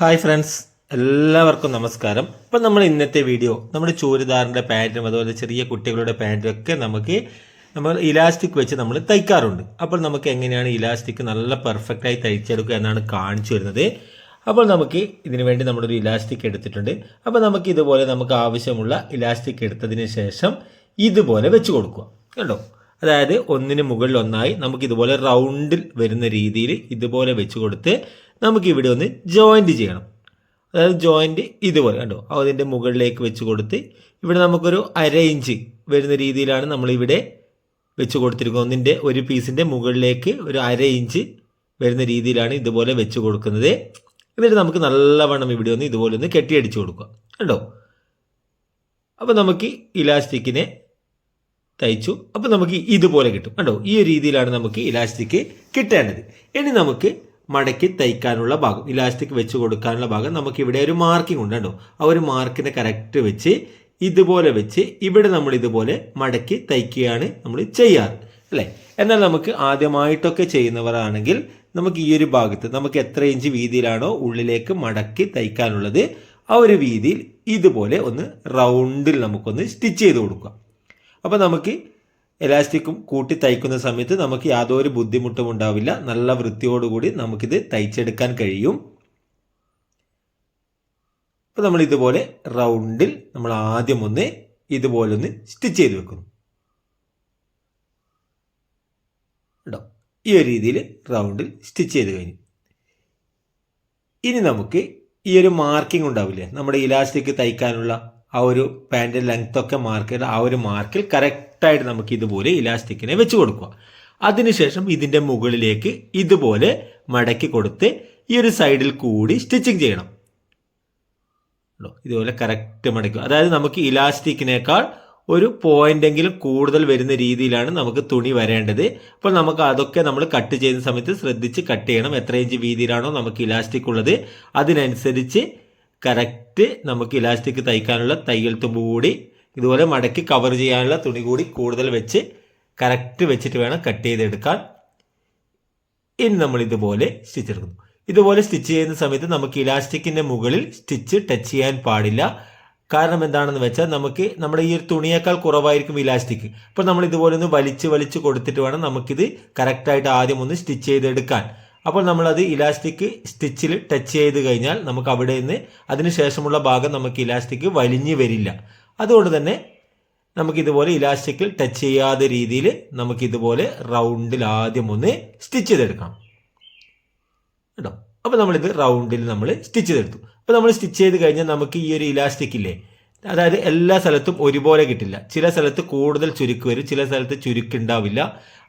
Hi friends എല്ലാവർക്കും നമസ്കാരം. ഇപ്പം നമ്മൾ ഇന്നത്തെ വീഡിയോ നമ്മുടെ ചൂരിദാറിന്റെ പാന്റും അതുപോലെ ചെറിയ കുട്ടികളുടെ പാന്റും ഒക്കെ നമുക്ക് നമ്മൾ ഇലാസ്റ്റിക് വെച്ച് നമ്മൾ തയ്ക്കാറുണ്ട്. അപ്പോൾ നമുക്ക് എങ്ങനെയാണ് ഇലാസ്റ്റിക് നല്ല പെർഫെക്റ്റായി തയ്ച്ചെടുക്കുക എന്നാണ് കാണിച്ചു വരുന്നത് അപ്പോൾ നമുക്ക് ഇതിനു വേണ്ടി നമ്മളൊരു ഇലാസ്റ്റിക് എടുത്തിട്ടുണ്ട്. അപ്പോൾ നമുക്ക് ഇതുപോലെ നമുക്ക് ആവശ്യമുള്ള ഇലാസ്റ്റിക് എടുത്തതിന് ശേഷം ഇതുപോലെ വെച്ച് കൊടുക്കുക. കേട്ടോ അതായത് ഒന്നിന് മുകളിൽ ഒന്നായി നമുക്ക് ഇതുപോലെ റൗണ്ടിൽ വരുന്ന രീതിയിൽ ഇതുപോലെ വെച്ച് കൊടുത്ത് നമുക്ക് ഇവിടെ ഒന്ന് ജോയിന്റ് ചെയ്യണം. അതായത് ജോയിന്റ് ഇതുപോലെ കണ്ടോ? അതിന്റെ മുകളിലേക്ക് വെച്ച് കൊടുത്ത് ഇവിടെ നമുക്കൊരു അര ഇഞ്ച് വരുന്ന രീതിയിലാണ് നമ്മളിവിടെ വെച്ച് കൊടുത്തിരിക്കുന്നത്. ഒന്നിന്റെ ഒരു പീസിന്റെ മുകളിലേക്ക് ഒരു അര ഇഞ്ച് വരുന്ന രീതിയിലാണ് ഇതുപോലെ വെച്ച് കൊടുക്കുന്നത്. എന്നിട്ട് നമുക്ക് നല്ലവണ്ണം ഇവിടെ ഒന്ന് ഇതുപോലെ ഒന്ന് കെട്ടിയടിച്ച് കൊടുക്കുക. കണ്ടോ? അപ്പോൾ നമുക്ക് ഇലാസ്റ്റിക്കിനെ തയ്ച്ചു. അപ്പോൾ നമുക്ക് ഇതുപോലെ കിട്ടും. കണ്ടോ? ഈ രീതിയിലാണ് നമുക്ക് ഇലാസ്റ്റിക് കിട്ടേണ്ടത്. ഇനി നമുക്ക് മടക്കി തയ്ക്കാനുള്ള ഭാഗം ഇലാസ്റ്റിക് വെച്ച് കൊടുക്കാനുള്ള ഭാഗം നമുക്ക് ഇവിടെ ഒരു മാർക്കിംഗ് ഉണ്ട് കേട്ടോ ആ ഒരു മാർക്കിനെ കറക്റ്റ് വെച്ച് ഇതുപോലെ വെച്ച് ഇവിടെ നമ്മൾ ഇതുപോലെ മടക്കി തയ്ക്കുകയാണ് നമ്മൾ ചെയ്യാറ് അല്ലേ? എന്നാൽ നമുക്ക് ആദ്യമായിട്ടൊക്കെ ചെയ്യുന്നവരാണെങ്കിൽ നമുക്ക് ഈ ഒരു ഭാഗത്ത് നമുക്ക് എത്ര ഇഞ്ച് വീതിയിലാണോ ഉള്ളിലേക്ക് മടക്കി തയ്ക്കാനുള്ളത് ആ ഒരു വീതിയിൽ ഇതുപോലെ ഒന്ന് റൗണ്ടിൽ നമുക്കൊന്ന് സ്റ്റിച്ച് ചെയ്ത് കൊടുക്കുക. അപ്പോൾ നമുക്ക് എലാസ്റ്റിക്കും കൂട്ടി തയ്ക്കുന്ന സമയത്ത് നമുക്ക് യാതൊരു ബുദ്ധിമുട്ടും ഉണ്ടാവില്ല. നല്ല വൃത്തിയോടുകൂടി നമുക്കിത് തയ്ച്ചെടുക്കാൻ കഴിയും. അപ്പോൾ നമ്മൾ ഇതുപോലെ റൗണ്ടിൽ നമ്മൾ ആദ്യം ഒന്ന് ഇതുപോലെ ഒന്ന് സ്റ്റിച്ച് ചെയ്ത് വെക്കുന്നു. കേട്ടോ? ഈ ഒരു രീതിയിൽ റൗണ്ടിൽ സ്റ്റിച്ച് ചെയ്ത് കഴിഞ്ഞു. ഇനി നമുക്ക് ഈ ഒരു മാർക്കിംഗ് ഉണ്ടാവില്ലേ? നമ്മുടെ ഇലാസ്റ്റിക് തയ്ക്കാനുള്ള ആ ഒരു പാന്റ് ലെങ്ത് ഒക്കെ മാർക്ക് ചെയ്ത് ആ ഒരു മാർക്കിൽ കറക്റ്റായിട്ട് നമുക്ക് ഇതുപോലെ ഇലാസ്റ്റിക്കിനെ വെച്ച് കൊടുക്കുക. അതിനുശേഷം ഇതിന്റെ മുകളിലേക്ക് ഇതുപോലെ മടക്കി കൊടുത്ത് ഈ ഒരു സൈഡിൽ കൂടി സ്റ്റിച്ചിങ് ചെയ്യണം? ഇതുപോലെ കറക്റ്റ് മടക്കുക. അതായത് നമുക്ക് ഇലാസ്റ്റിക്കിനേക്കാൾ ഒരു പോയിന്റെങ്കിലും കൂടുതൽ വരുന്ന രീതിയിലാണ് നമുക്ക് തുണി വരേണ്ടത്. അപ്പോൾ നമുക്ക് അതൊക്കെ നമ്മൾ കട്ട് ചെയ്യുന്ന സമയത്ത് ശ്രദ്ധിച്ച് കട്ട് ചെയ്യണം. എത്ര ഇഞ്ച് വീതിയിലാണോ നമുക്ക് ഇലാസ്റ്റിക് ഉള്ളത്. അതിനനുസരിച്ച് കറക്റ്റ് നമുക്ക് ഇലാസ്റ്റിക് തയ്ക്കാനുള്ള തയ്യൽ തുമ്പ് കൂടി ഇതുപോലെ മടക്കി കവർ ചെയ്യാനുള്ള തുണി കൂടി കൂടുതൽ വെച്ച് കറക്റ്റ് വെച്ചിട്ട് വേണം കട്ട് ചെയ്തെടുക്കാൻ. ഇനി നമ്മൾ ഇതുപോലെ സ്റ്റിച്ച് എടുക്കുന്നു. ഇതുപോലെ സ്റ്റിച്ച് ചെയ്യുന്ന സമയത്ത് നമുക്ക് ഇലാസ്റ്റിക്കിന്റെ മുകളിൽ സ്റ്റിച്ച് ടച്ച് ചെയ്യാൻ പാടില്ല. കാരണം എന്താണെന്ന് വെച്ചാൽ നമുക്ക് നമ്മുടെ ഈ ഒരു തുണിയേക്കാൾ കുറവായിരിക്കും ഇലാസ്റ്റിക്. അപ്പോൾ നമ്മൾ ഇതുപോലെ ഒന്ന് വലിച്ച് വലിച്ച് കൊടുത്തിട്ട് വേണം നമുക്കിത് കറക്റ്റായിട്ട് ആദ്യം ഒന്ന് സ്റ്റിച്ച് ചെയ്തെടുക്കാൻ. അപ്പോൾ നമ്മൾ അത് ഇലാസ്റ്റിക് സ്റ്റിച്ചിൽ ടച്ച് ചെയ്ത് കഴിഞ്ഞാൽ നമുക്ക് അവിടെ നിന്ന് അതിന് ശേഷമുള്ള ഭാഗം നമുക്ക് ഇലാസ്റ്റിക് വലിഞ്ഞു വരില്ല. അതുകൊണ്ട് തന്നെ നമുക്ക് ഇതുപോലെ ഇലാസ്റ്റിക്കിൽ ടച്ച് ചെയ്യാത്ത രീതിയിൽ നമുക്ക് ഇതുപോലെ റൗണ്ടിൽ ആദ്യം ഒന്ന് സ്റ്റിച്ച് ചെയ്തെടുക്കണം കേട്ടോ? അപ്പോൾ നമ്മളിത് റൗണ്ടിൽ നമ്മൾ സ്റ്റിച്ച് ചെയ്തെടുത്തു. അപ്പോൾ നമ്മൾ സ്റ്റിച്ച് ചെയ്ത് കഴിഞ്ഞാൽ നമുക്ക് ഈ ഒരു ഇലാസ്റ്റിക് ഇല്ലേ? അതായത് എല്ലാ സ്ഥലത്തും ഒരുപോലെ കിട്ടില്ല. ചില സ്ഥലത്ത് കൂടുതൽ ചുരുക്ക് വരും ചില സ്ഥലത്ത് ചുരുക്കുണ്ടാവില്ല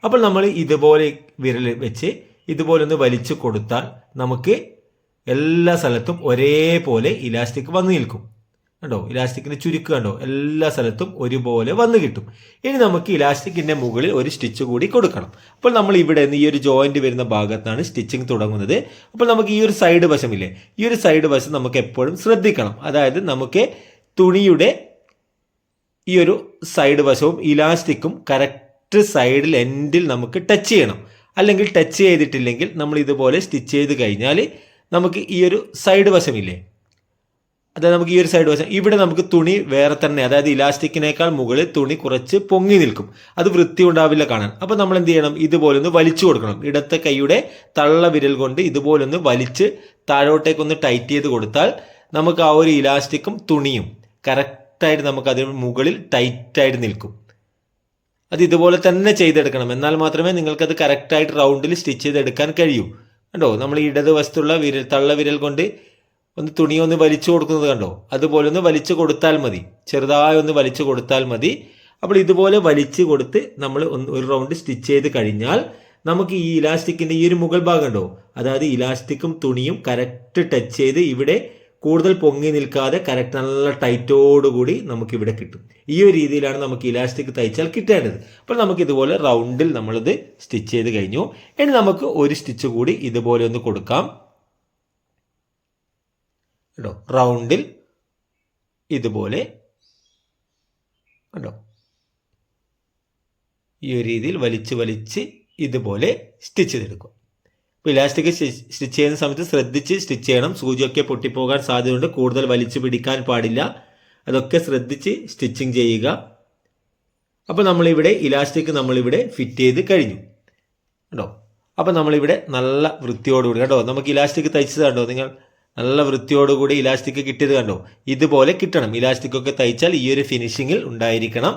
അപ്പോൾ നമ്മൾ ഇതുപോലെ വിരൽ വെച്ച് ഇതുപോലെ ഒന്ന് വലിച്ചു കൊടുത്താൽ നമുക്ക് എല്ലാ സ്ഥലത്തും ഒരേപോലെ ഇലാസ്റ്റിക് വന്നു നിൽക്കും. കണ്ടോ? ഇലാസ്റ്റിക്കിന്റെ ചുരുക്ക് കണ്ടോ? എല്ലാ സ്ഥലത്തും ഒരുപോലെ വന്നു കിട്ടും. ഇനി നമുക്ക് ഇലാസ്റ്റിക്കിന്റെ മുകളിൽ ഒരു സ്റ്റിച്ച് കൂടി കൊടുക്കണം. അപ്പോൾ നമ്മൾ ഇവിടെ നിന്ന് ഈ ഒരു ജോയിന്റ് വരുന്ന ഭാഗത്താണ് സ്റ്റിച്ചിങ് തുടങ്ങുന്നത്. അപ്പോൾ നമുക്ക് ഈ ഒരു സൈഡ് വശമില്ലേ? ഈ ഒരു സൈഡ് വശം നമുക്ക് എപ്പോഴും ശ്രദ്ധിക്കണം. അതായത് നമുക്ക് തുണിയുടെ ഈ ഒരു സൈഡ് വശവും ഇലാസ്റ്റിക്കും കറക്റ്റ് സൈഡിൽ എൻഡിൽ നമുക്ക് ടച്ച് ചെയ്യണം. അല്ലെങ്കിൽ ടച്ച് ചെയ്തിട്ടില്ലെങ്കിൽ നമ്മൾ ഇതുപോലെ സ്റ്റിച്ച് ചെയ്ത് കഴിഞ്ഞാൽ നമുക്ക് ഈ ഒരു സൈഡ് വശമില്ലേ? അതായത് നമുക്ക് ഈ ഒരു സൈഡ് വശം. ഇവിടെ നമുക്ക് തുണി വേറെ തന്നെ അതായത് ഇലാസ്റ്റിക്കിനേക്കാൾ മുകളിൽ തുണി കുറച്ച് പൊങ്ങി നിൽക്കും. അത് വൃത്തി ഉണ്ടാവില്ല കാണാൻ. അപ്പോൾ നമ്മൾ എന്ത് ചെയ്യണം? ഇതുപോലെ ഒന്ന് വലിച്ചു കൊടുക്കണം. ഇടത്തെ കൈയുടെ തള്ള വിരൽ കൊണ്ട് ഇതുപോലെ ഒന്ന് വലിച്ച് താഴോട്ടേക്കൊന്ന് ടൈറ്റ് ചെയ്ത് കൊടുത്താൽ നമുക്ക് ആ ഒരു ഇലാസ്റ്റിക്കും തുണിയും കറക്റ്റായിട്ട് നമുക്ക് അതിന് മുകളിൽ ടൈറ്റായിട്ട് നിൽക്കും. അത് ഇതുപോലെ തന്നെ ചെയ്തെടുക്കണം. എന്നാൽ മാത്രമേ നിങ്ങൾക്കത് കറക്റ്റായിട്ട് റൗണ്ടിൽ സ്റ്റിച്ച് ചെയ്തെടുക്കാൻ കഴിയൂ. കണ്ടോ? നമ്മൾ ഇടത് വസ്തുള്ള വിരൽ തള്ള വിരൽ കൊണ്ട് ഒന്ന് തുണി ഒന്ന് വലിച്ചു കൊടുക്കുന്നത് കണ്ടോ? അതുപോലെ ഒന്ന് വലിച്ചു കൊടുത്താൽ മതി. ചെറുതായി ഒന്ന് വലിച്ചു കൊടുത്താൽ മതി. അപ്പോൾ ഇതുപോലെ വലിച്ചു കൊടുത്ത് നമ്മൾ ഒന്ന് ഒരു റൗണ്ട് സ്റ്റിച്ച് ചെയ്ത് കഴിഞ്ഞാൽ നമുക്ക് ഈ ഇലാസ്റ്റിക്കിന്റെ ഈ ഒരു മുകൾ ഭാഗം ഉണ്ടോ അതായത് ഇലാസ്റ്റിക്കും തുണിയും കറക്റ്റ് ടച്ച് ചെയ്ത് ഇവിടെ കൂടുതൽ പൊങ്ങി നിൽക്കാതെ കറക്റ്റ് നല്ല ടൈറ്റോടുകൂടി നമുക്ക് ഇവിടെ കിട്ടും. ഈ ഒരു രീതിയിലാണ് നമുക്ക് ഇലാസ്റ്റിക് തയ്ച്ചാൽ കിട്ടേണ്ടത്. അപ്പോൾ നമുക്ക് ഇതുപോലെ റൗണ്ടിൽ നമ്മളിത് സ്റ്റിച്ച് ചെയ്ത് കഴിഞ്ഞു. ഇനി നമുക്ക് ഒരു സ്റ്റിച്ച് കൂടി ഇതുപോലെ ഒന്ന് കൊടുക്കാം. കേട്ടോ റൗണ്ടിൽ ഇതുപോലെ കണ്ടോ? ഈ ഒരു രീതിയിൽ വലിച്ച് വലിച്ച് ഇതുപോലെ സ്റ്റിച്ച് ചെയ്തെടുക്കുക. അപ്പോൾ ഇലാസ്റ്റിക് സ്റ്റിച്ച് ചെയ്യുന്ന സമയത്ത് ശ്രദ്ധിച്ച് സ്റ്റിച്ച് ചെയ്യണം. സൂചിയൊക്കെ പൊട്ടിപ്പോകാൻ സാധ്യതയുണ്ട്. കൂടുതൽ വലിച്ചു പിടിക്കാൻ പാടില്ല. അതൊക്കെ ശ്രദ്ധിച്ച് സ്റ്റിച്ചിങ് ചെയ്യുക. അപ്പോൾ നമ്മളിവിടെ ഇലാസ്റ്റിക് നമ്മളിവിടെ ഫിറ്റ് ചെയ്ത് കഴിഞ്ഞു. കേട്ടോ അപ്പോൾ നമ്മളിവിടെ നല്ല വൃത്തിയോടുകൂടി കേട്ടോ നമുക്ക് ഇലാസ്റ്റിക് തയ്ച്ചത് കണ്ടോ? നിങ്ങൾ നല്ല വൃത്തിയോടുകൂടി ഇലാസ്റ്റിക് കിട്ടിയത് കണ്ടോ? ഇതുപോലെ കിട്ടണം. ഇലാസ്റ്റിക് ഒക്കെ തയ്ച്ചാൽ ഈ ഒരു ഫിനിഷിങ്ങിൽ ഉണ്ടായിരിക്കണം.